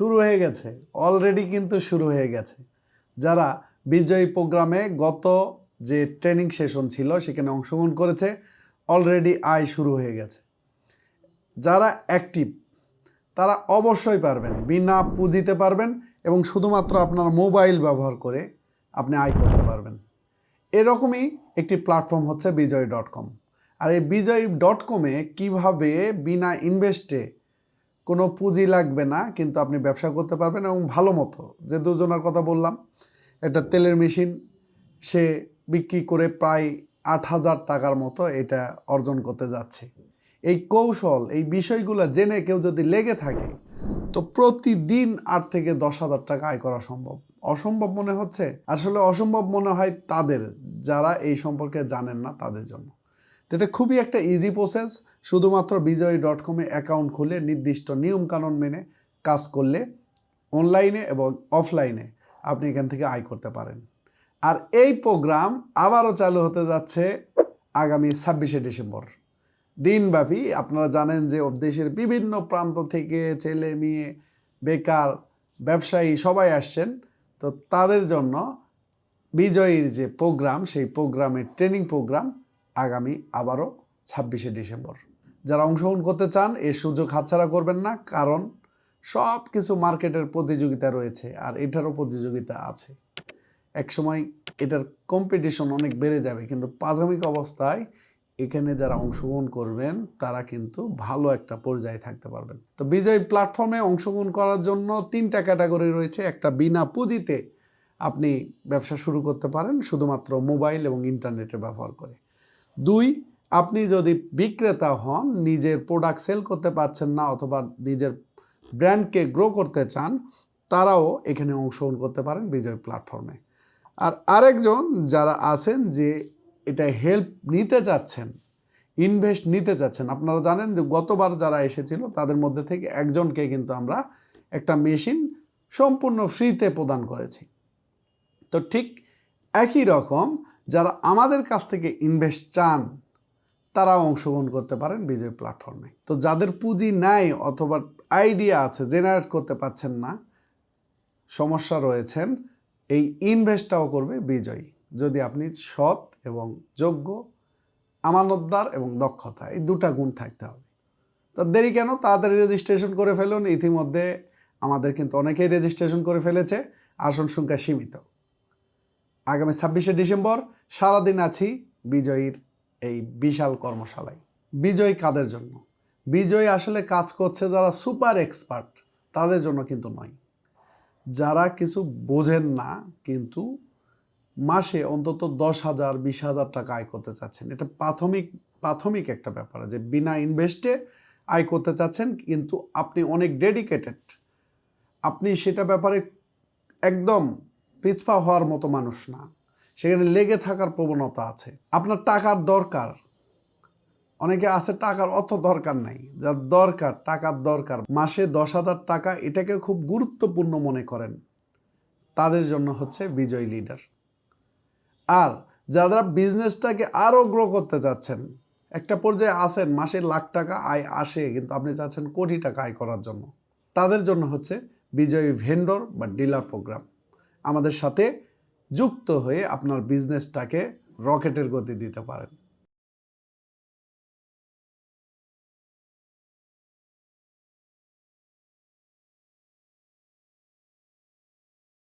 শুরু হয়ে গেছে অলরেডি কিন্তু শুরু হয়ে গেছে। যারা বিজয়ী প্রোগ্রামে গত যে ট্রেনিং সেশন ছিল, সেখানে অংশগ্রহণ করেছে অলরেডি আয় শুরু হয়ে গেছে। যারা অ্যাক্টিভ তারা অবশ্যই পারবেন, বিনা পুঁজিতে পারবেন এবং শুধুমাত্র আপনার মোবাইল ব্যবহার করে আপনি আয় করতে পারবেন। এরকমই একটি প্ল্যাটফর্ম হচ্ছে বিজয় ডট কম আর এই বিজয় ডট কমে কীভাবে বিনা ইনভেস্টে কোনো পুঁজি লাগবে না, কিন্তু আপনি ব্যবসা করতে পারবেন এবং ভালো মতো। যে দুজনের কথা বললাম, একটা তেলের মেশিন, সে বিক্রি করে প্রায় আট হাজার টাকার মতো এটা অর্জন করতে যাচ্ছে। এই কৌশল, এই বিষয়গুলো জেনে কেউ যদি লেগে থাকে, তো প্রতিদিন আট থেকে দশ হাজার টাকা আয় করা সম্ভব। অসম্ভব মনে হচ্ছে? আসলে অসম্ভব মনে হয় তাদের, যারা এই সম্পর্কে জানেন না তাদের জন্য। তো এটা খুবই একটা ইজি প্রসেস শুধুমাত্র বিজয় ডট কমে অ্যাকাউন্ট খুলে নির্দিষ্ট নিয়মকানুন মেনে কাজ করলে অনলাইনে এবং অফলাইনে আপনি এখান থেকে আয় করতে পারেন। আর এই প্রোগ্রাম আবারও চালু হতে যাচ্ছে আগামী ছাব্বিশে ডিসেম্বর। দিনব্যাপী আপনারা জানেন যে দেশের বিভিন্ন প্রান্ত থেকে ছেলে, মেয়ে, বেকার, ব্যবসায়ী সবাই আসছেন। তো তাদের জন্য বিজয়ীর যে প্রোগ্রাম সেই প্রোগ্রামের ট্রেনিং প্রোগ্রাম আগামী আবারও ছাব্বিশে ডিসেম্বর। যারা অংশগ্রহণ করতে চান এই সুযোগ হাতছাড়া করবেন না, কারণ সব কিছু মার্কেটের প্রতিযোগিতা রয়েছে আর এটারও প্রতিযোগিতা আছে। একসময় এটার কম্পিটিশন অনেক বেড়ে যাবে, কিন্তু প্রাথমিক অবস্থায় এখানে যারা অংশগ্রহণ করবেন, তারা কিন্তু ভালো একটা পর্যায়ে থাকতে পারবেন। তো বিজয় প্ল্যাটফর্মে অংশগ্রহণ করার জন্য তিনটা ক্যাটাগরি রয়েছে। একটা বিনা পুঁজিতে আপনি ব্যবসা শুরু করতে পারেন, শুধুমাত্র মোবাইল এবং ইন্টারনেটের ব্যবহার করে। দুই, আপনি যদি বিক্রেতা হন, নিজের প্রোডাক্ট সেল করতে পারছেন না অথবা নিজের ব্র্যান্ডকে গ্রো করতে চান, তারাও এখানে অংশগ্রহণ করতে পারেন বিজয় প্ল্যাটফর্মে আর আরেকজন যারা আছেন যে এটা হেল্প নিতে চাচ্ছেন ইনভেস্ট নিতে চাচ্ছেন, আপনারা জানেন যে গতবার যারা এসেছিল, তাদের মধ্যে থেকে একজনকে কিন্তু আমরা একটা মেশিন সম্পূর্ণ ফ্রিতে প্রদান করেছি। তো ঠিক একই রকম যারা আমাদের কাছ থেকে ইনভেস্ট চান, তারাও অংশগ্রহণ করতে পারেন বিজয় প্ল্যাটফর্মে তো যাদের পুঁজি নাই অথবা আইডিয়া আছে জেনারেট করতে পারছেন না, সমস্যা রয়েছেন, এই ইনভেস্টটাও করবে বিজয়। যদি আপনি সৎ এবং যোগ্য, আমানতদার এবং দক্ষতা, এই দুটা গুণ থাকতে হবে। তো দেরি কেন? তাড়াতাড়ি রেজিস্ট্রেশন করে ফেলুন। ইতিমধ্যে আমাদের কিন্তু অনেকেই রেজিস্ট্রেশন করে ফেলেছে। আসন সংখ্যা সীমিত। আগামী ছাব্বিশে ডিসেম্বর সারাদিন আছি বিজয়ীর এই বিশাল কর্মশালায়। বিজয় কাদের জন্য? বিজয় আসলে কাজ করছে যারা সুপার এক্সপার্ট, তাদের জন্য কিন্তু নয়। যারা কিছু বোঝেন না, কিন্তু মাসে অন্তত দশ হাজার, বিশ হাজার টাকা আয় করতে চাচ্ছেন। এটা প্রাথমিক প্রাথমিক একটা ব্যাপার যে বিনা ইনভেস্টে আয় করতে চাচ্ছেন, কিন্তু আপনি অনেক ডেডিকেটেড আপনি সেটা ব্যাপারে একদম পিছপা হওয়ার মতো মানুষ না। সেখানে লেগে থাকার প্রবণতা আছে। আপনার টাকার দরকার। অনেকে আছে টাকার অত দরকার নাই। যার দরকার, টাকার দরকার। মাসে দশ হাজার টাকা এটাকে খুব গুরুত্বপূর্ণ মনে করেন। তাদের জন্য হচ্ছে বিজয় লিডার। আর যারা বিজনেসটাকে আরও গ্রো করতে চাচ্ছেন একটা পর্যায়ে আসেন মাসে লাখ টাকা আয় আসে, কিন্তু আপনি চাচ্ছেন কোটি টাকা আয় করার জন্য। তাদের জন্য হচ্ছে বিজয়ী ভেন্ডর বা ডিলার প্রোগ্রাম আমাদের সাথে যুক্ত হয়ে আপনার বিজনেসটাকে রকেটের গতি দিতে পারেন।